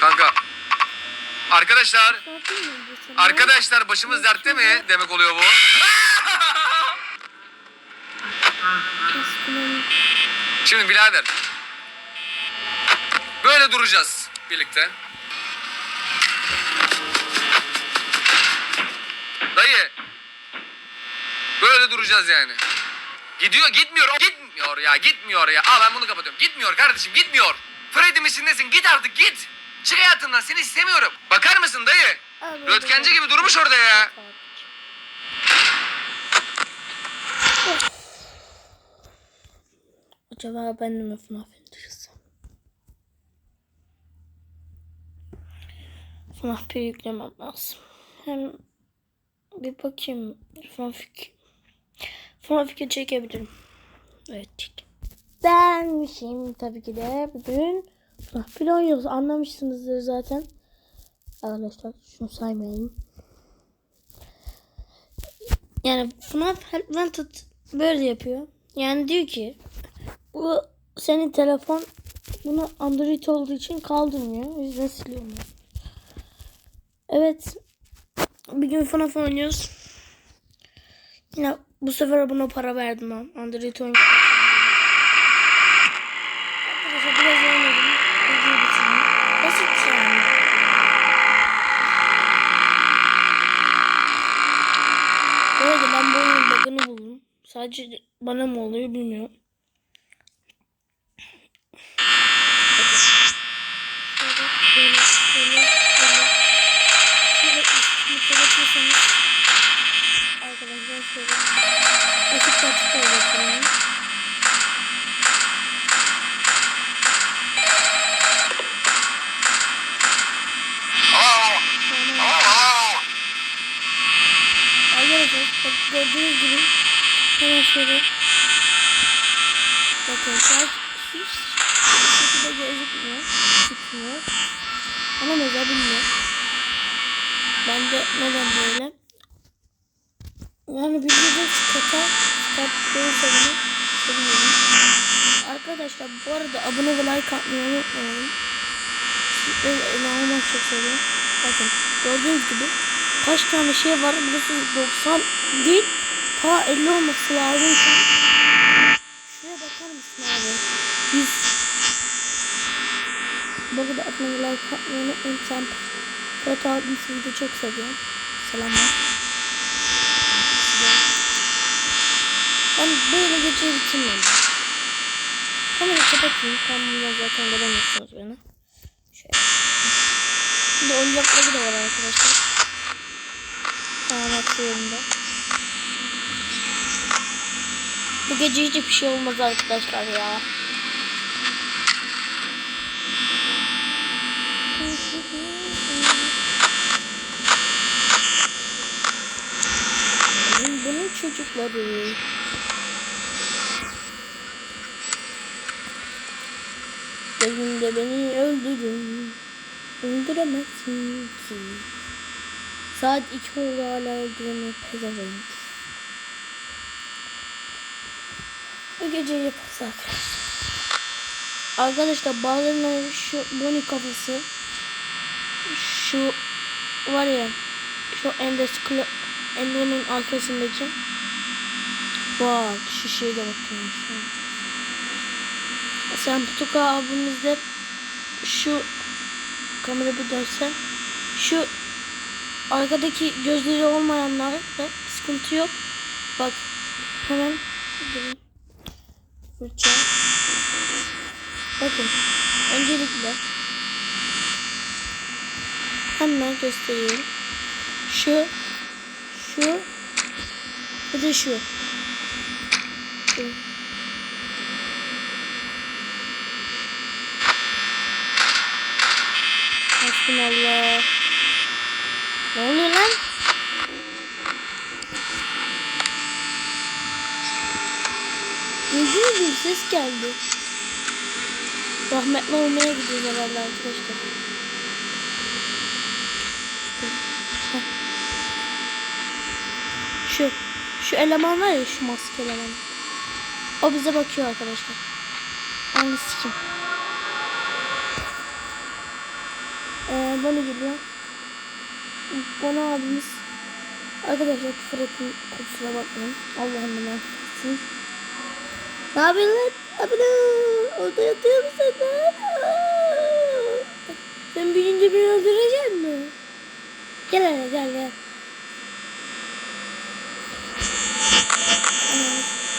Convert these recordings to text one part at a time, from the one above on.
Kanka. Arkadaşlar. Arkadaşlar başımız dertte mi demek oluyor bu? Şimdi birader. Böyle duracağız birlikte. Dayı. Böyle duracağız yani. Gidiyor gitmiyor. Gitmiyor ya gitmiyor ya. Aa ben bunu kapatıyorum. Gitmiyor kardeşim gitmiyor. Freddy misin nesin? Git artık git. Çık hayatından seni istemiyorum. Bakar mısın dayı? Röntgenci gibi durmuş orada ya. Acaba ben de mi FNAF indirsem? FNAF 1 yüklemem lazım. Hem bir bakayım FNAF 2. FNAF 2 çekebilirim. Evet çek. Benmişim tabii ki de bugün 1 oynuyoruz. Anlamışsınızdır zaten. Arkadaşlar şunu saymayalım. Yani FNAF Wanted böyle yapıyor. Yani diyor ki bu senin telefon bunu Android olduğu için kaldırmıyor. O yüzden siliyorum. Evet. Bir gün FNAF oynuyoruz. Yine bu sefer buna para verdim ben. Android oyun. Arkadaşlar biraz oynadım. Videoyu bitirdim. Basit yani. Bu arada ben bu oyunun bug'ını buldum. Sadece bana mı oluyor bilmiyorum. Gördüğünüz gibi hemen şöyle bakın saat hiç şekilde gözükmüyor. Çıkmıyor. Ama neden bilmiyorum. Ben de neden böyle? Yani bir çıkarttığınızda bunu sevinirim. Arkadaşlar bu arada abone ve like atmayı unutmayın. Sizleri inanılmaz çok seviyorum. Bakın gördüğünüz gibi kaç tane şey var. Burası 90 değil. Ta 50 olması lazım. Şuraya bakar mısın abi? 100 bu arada atmayı like atmayı unutmayın. Sen Fırat abim sizi de çok seviyorum. Selamlar. Ben böyle geceyi bitirmem. Kamerayı kapatayım. Kamerayla zaten göremiyorsunuz beni. Şöyle. Şimdi oyuncakları da var arkadaşlar. Sağanak yerinde. Bu gece hiçbir şey olmaz arkadaşlar ya. Bunun çocukları. Gözünde beni öldürün. Öldüremezsin ki. Saat 2 oldu hala öldüremiyor pezevenk. Bu gece yaparız arkadaşlar. Arkadaşlar bazılarının şu Bonnie kafası şu var ya şu Endes Ender'in arkasındaki bak şu şeye de bakıyorum şu. Sen Putuka abimizde şu kamera bir dönse şu arkadaki gözleri olmayanlar da sıkıntı yok. Bak hemen. Fırça. Bakın öncelikle hemen göstereyim. Şu şu bir de. Şu. Hasbunallah. Ne oluyor lan? Duydunuz mu? Ses geldi. Rahmetli olmaya gidiyoruz herhalde arkadaşlar. Şu. Şu eleman var ya şu maske eleman. O bize bakıyor arkadaşlar. Hangisi kim? bana geliyor. Bana abimiz. Arkadaşlar küfür ettim. Kusura bakmayın. Allah'ım bana affetsin. Ne yapıyorsun lan? Abone Orada yatıyor musun lan? Sen büyüyünce beni öldürecek mi? Gel hele gel gel.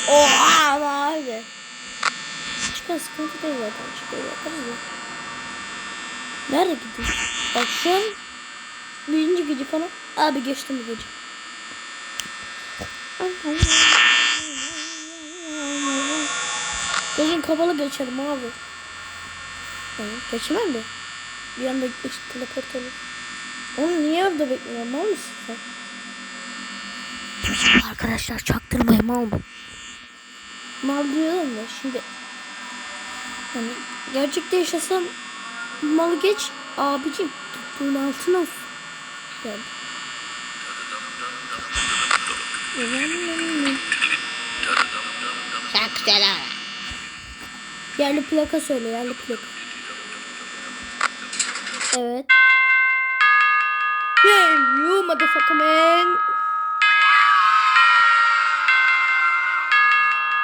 Oha abi. Çıkan sıkıntı değil zaten. Çıkıyor yaparız ya. Nerede gidiyor? Bak şu an birinci gece falan. Abi geçtim bu gece. Gözün kapalı geçerim abi. Yani geçmem de. Bir anda işte teleport olur. Onu niye orada bekliyorum? Mal mısın sen? Arkadaşlar çaktırmayın mal mı? Mal diyorum da şimdi. Yani gerçekte yaşasam malı geç abicim. Tuttuğun altına olsun. Yani. Şarkılar. Yerli plaka söyle yerli plaka. Evet. Hey you motherfucker man.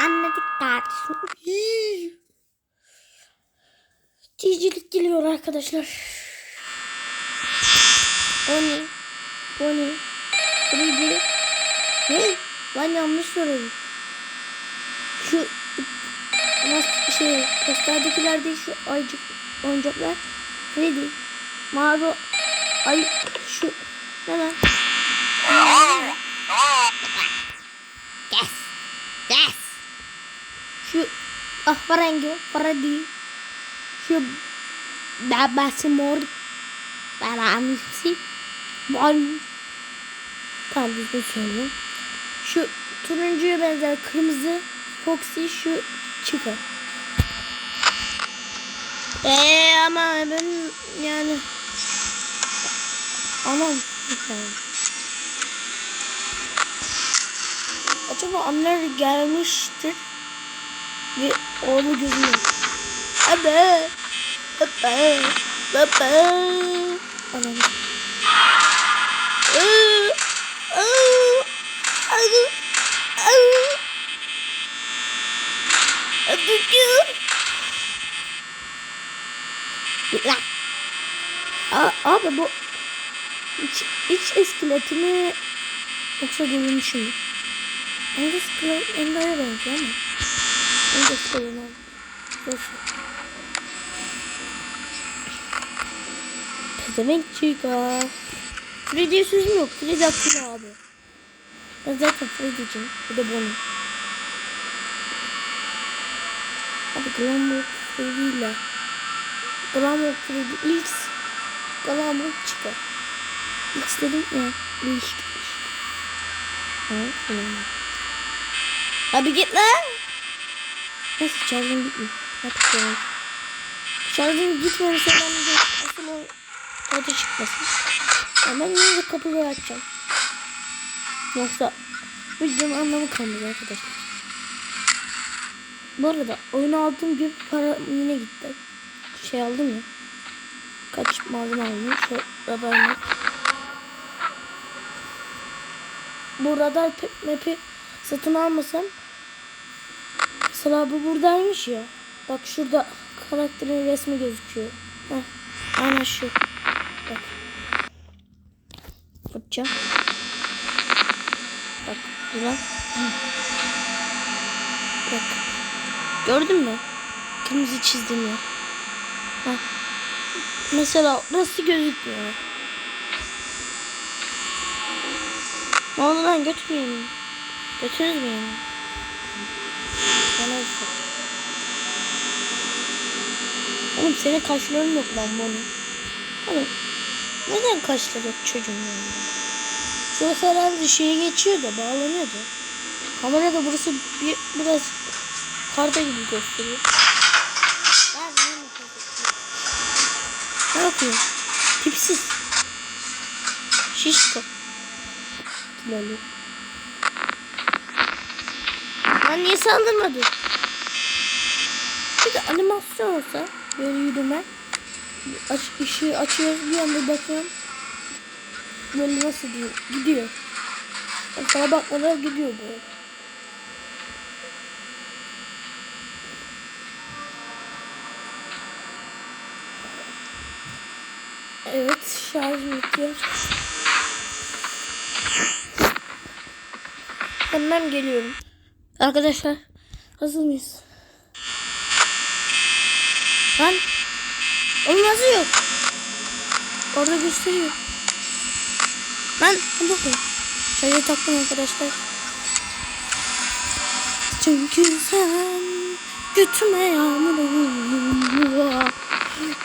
Anladık kardeşim. Cicilik geliyor arkadaşlar. Bonnie. Bonnie. Rudy. Ne? Ben yanlış söyledim. Şu mas şey posterdekiler değil şu ayıcık oyuncaklar. Neydi? Mavi ay şu ne lan? Yes. Yes. Şu ahbarengi Freddy. Şu babası mor. Annesi. Bon. Tamam düzgün. Şu turuncuya benzer kırmızı Foxy şu çıkar. Eee ama ben yani Aman yani. Acaba anneler gelmiştir ve oğlu gözünü. Abi. Baba. Baba. Anam. Öpücük. Git lan. Aa, abi bu iç, iç iskeleti mi yoksa görünüşü mü? Ender iskelet Ender'e benziyor ama. Ender iskeleti Nasıl? Pezevenk çıka. Freddy'ye sözüm yok. Freddy haklı abi. Ben zaten Freddy'ciyim. Bir de Bonnie. Hadi Glamour Freddy ile Glamour Freddy X Glamour çıkar. X dedim ya. Değişikmiş. Ha, tamam. Abi git lan. Neyse şarjım gitmiyor. Yapacağım. Şarjım gitmemişse ben de asıl o tadı çıkmasın. Ya ben yine de kapıyı açacağım. Yoksa videonun anlamı kalmaz arkadaşlar. Bu arada oyunu aldığım gibi para yine gitti. Şey aldım ya. Kaç malzeme aldım. Şu radar map. Bu radar map'i satın almasam mesela bu buradaymış ya. Bak şurada karakterin resmi gözüküyor. Heh, aynen şu. Bak. Fırça. Bak. Hı. Bak. Gördün mü? Kırmızı çizdim ya. Heh. Mesela nasıl gözükmüyor? Ne oldu lan götürmeyeyim mi? Götürürüz mü? Bana ısır. Oğlum senin kaşların yok lan bunu. Oğlum neden kaşları yok çocuğun yani? Şurası herhalde şeye geçiyor da bağlanıyor da. Kamerada burası bir, biraz karda gibi gösteriyor. Ben niye Ne yapıyor? Tipsiz. Şişko. Kilolu. Lan niye saldırmadı? Bir de animasyon olsa böyle yürüme. Aç, ışığı açıyoruz bir anda bakıyorum. Böyle nasıl diyor? Gidiyor. Sana bakmadan gidiyor böyle. Evet şarj bitiyor. Hemen geliyorum. Arkadaşlar hazır mıyız? Lan nasıl yok? Orada gösteriyor. Hadi bakayım. Şarjı taktım arkadaşlar. Çünkü sen götüme yağmur.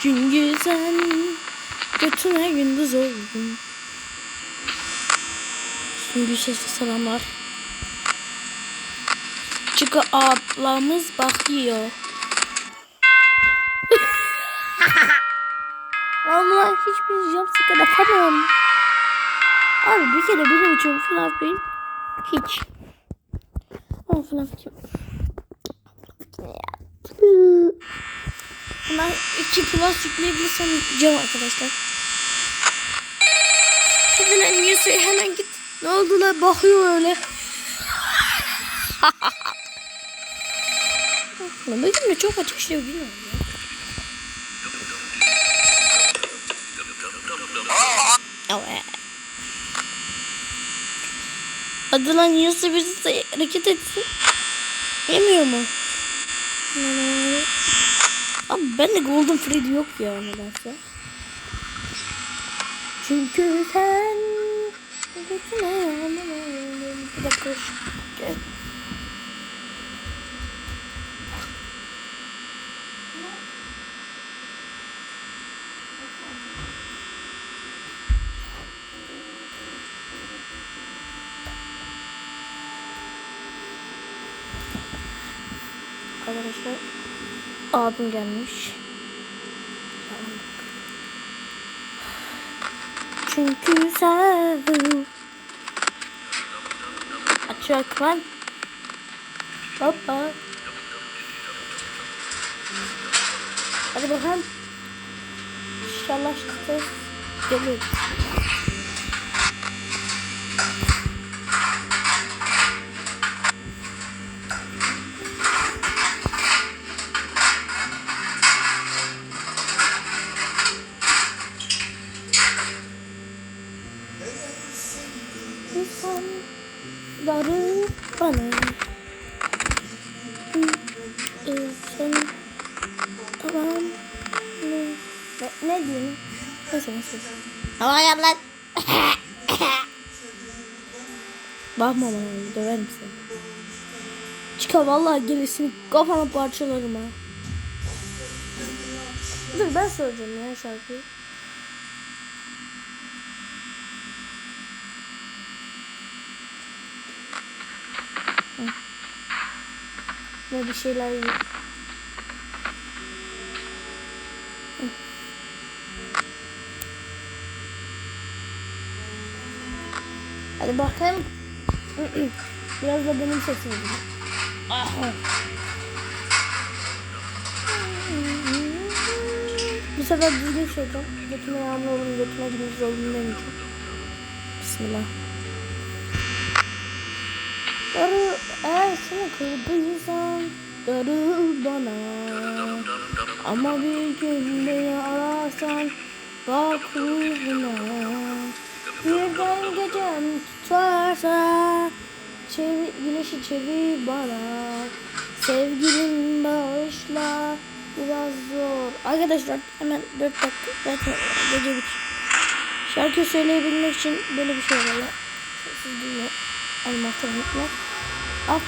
Çünkü sen götüme gündüz oldun. Şimdi sesli selamlar. Çünkü ablamız bakıyor. Allah hiçbir jumpscare yapamam. Abi bir kere benim için FNAF benim hiç. Ama FNAF için. Buna iki plus yükleyebilirsem yiyeceğim arkadaşlar. Hadi lan Yusuf hemen git. Ne oldu lan bakıyor öyle. Lan Bugün de çok şey bilmiyorum ya. Evet. Hadi lan yiyorsa birisi hareket etsin. Yemiyor mu? Abi ben de Golden Freddy yok ya nedense. Çünkü sen Bir dakika. Gel. Arkadaşlar abim gelmiş. Çünkü sen Açak lan. Hoppa. Hadi bakalım. İnşallah işte gelir. İnsan darı bana. Sen tamam. Ne, ne, diyeyim? Neyse neyse. Tamam ya lan. Bakma bana döverim seni. Çıka vallahi gelirsin kafana parçalarım ha. Dur ben söyleyeceğim ya şarkıyı. Ne bir şeyler yiyor. Hadi bakayım. Biraz da benim sesim gibi. Bu sefer düzgün söyleyeceğim. Götüme yağmur olun, götüme gündüz olun demeyeceğim. Bismillah. Darıl, eğer seni kırdıysam darıl bana. Ama bir gün beni ararsan bak ruhuna. Birden gecem tutarsa çevir, güneşi çevir bana. Sevgilim bağışla biraz zor. Arkadaşlar hemen 4 dakika zaten gece bit. Şarkı söyleyebilmek için böyle bir şey var ya. Siz dinle. Animatörlükler. Aff,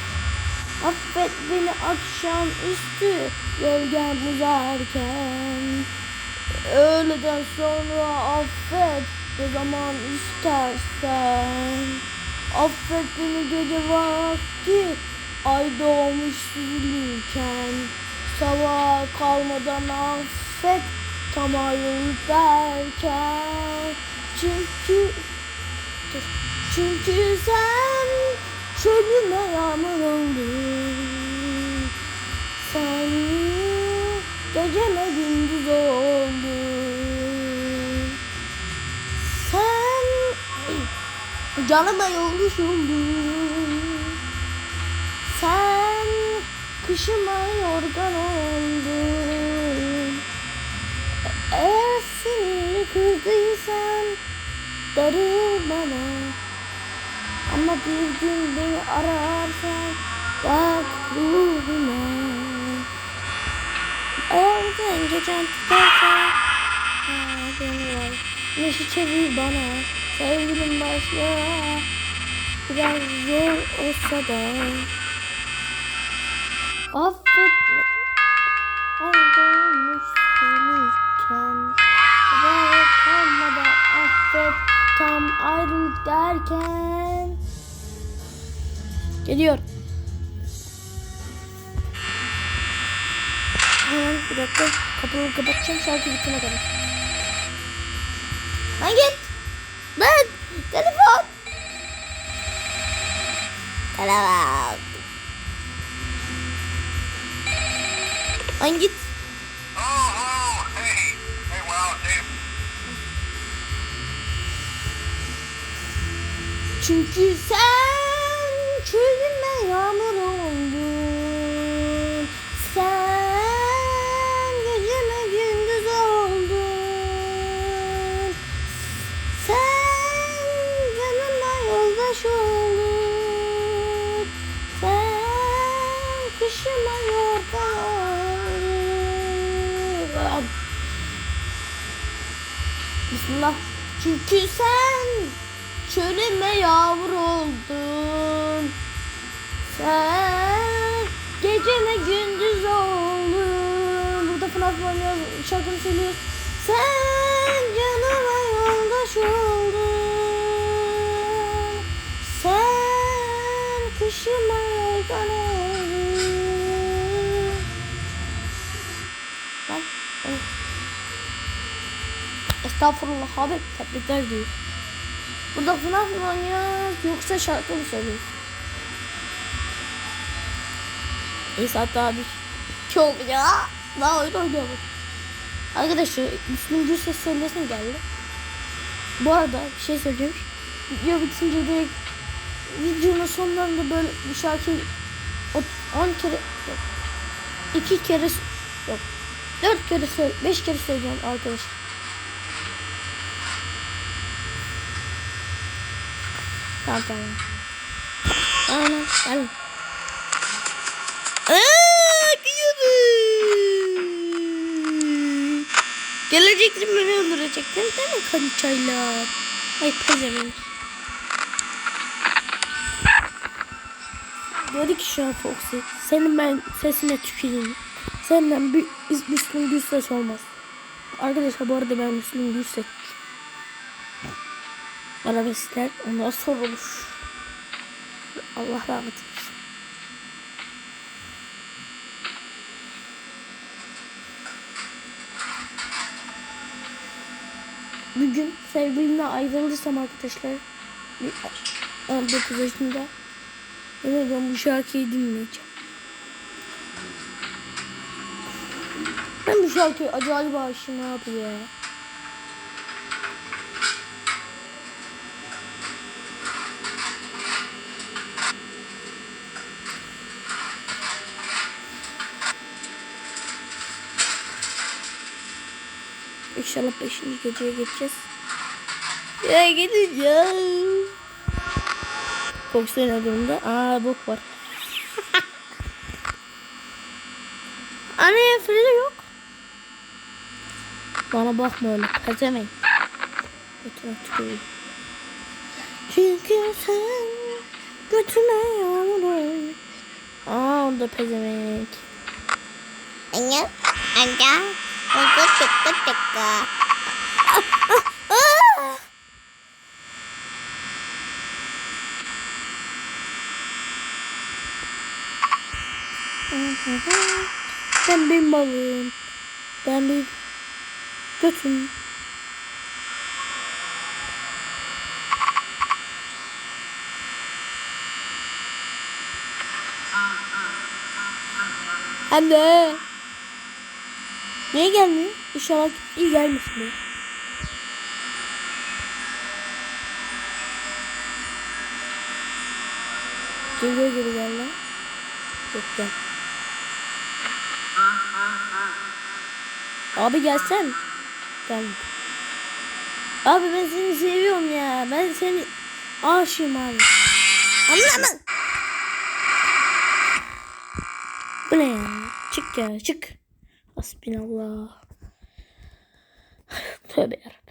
affet beni akşam üstü gölgem uzarken. Öğleden sonra affet ne zaman istersen. Affet beni gece vakti ay doğmuş süzülürken. Sabah kalmadan affet tam ayrılık derken. Çünkü çünkü sen Çölüme yağmur oldu. Sen geceme gündüz oldu. Sen canıma yolmuş oldun Sen kışıma yorgan oldun Eğer seni kızdıysam darıl ama bir gün beni ararsan bak. Eğer sen geçen tutarsan beni. Neşe çevir bana. Sevgilim başla. Biraz zor olsa da. Affetme. Aldanmış seniyken. Ve kalmadan affet. Tam ayrılık derken. Geliyor. Hemen bir dakika kapıyı kapatacağım şarkı bitene kadar. Lan git. Ben telefon. Telefon. Lan git. Oh, hello. Hey. Hey, wow, Dave. Çünkü sen yağmur oldun. Sen geceme gündüz oldun. Sen canıma yoldaş oldun. Sen kışıma yorgan. Bismillah. Çünkü sen çölüme yağmur oldun. Sen geceme gündüz oldun. Burada FNAF oynuyor, şarkını söylüyor. Sen canıma yoldaş oldun. Sen kışıma yorgan oldun. Evet. Estağfurullah abi tebrikler diyor. Burada FNAF mı oynuyoruz yoksa şarkı mı söylüyoruz? Bir iki oldu ya. Daha oyun oynayamadım. Arkadaşlar Müslüm Gürses söylesin geldi. Bu arada bir şey söyleyeyim. Video bitince direkt videonun sonlarında böyle bir şarkı 10 kere yok. 2 kere yok. 4 kere söyle 5 kere söyleyeceğim arkadaşlar. Tamam tamam. Aynen. Aynen. Aaa gidiyordu. Gelecektim beni öldürecektin değil mi kançayla? Ay pezevenk. Dedi ki şu an Foxy. Senin ben sesine tüküreyim. Senden bir Müslüm Gürses olmaz. Arkadaşlar bu arada ben Müslüm Gürses. Arabeskler ondan sorulur. Allah rahmet eylesin. Bugün sevgilimle ayrılırsam arkadaşlar bir- 19 yaşında yemin ediyorum bu şarkıyı dinleyeceğim. Ben bu şarkıyı acayip aşığım abi İnşallah 5. geceye geçeceğiz. Ya gidin ya. Fox'ta ne durumda? Aa bok var. Anne Frida yok. Bana bakma öyle. Pezemeyin. Götüne tüküreyim. Çünkü sen götüme yağmur Aa onda pezemek. Anne. Anne. Tıkı tıkı tıkı. Ben bir malım. Ben bir götüm. Anne. Niye gelmiyor? İnşallah iyi gelmesin. be. Geliyor geri gel lan. Yok gel. Abi gelsen. Gel. Abi ben seni seviyorum ya. Ben seni aşığım abi. Anlamam. Bu ne ya? Çık ya çık. Hasbinallah. Tövbe yarabbim.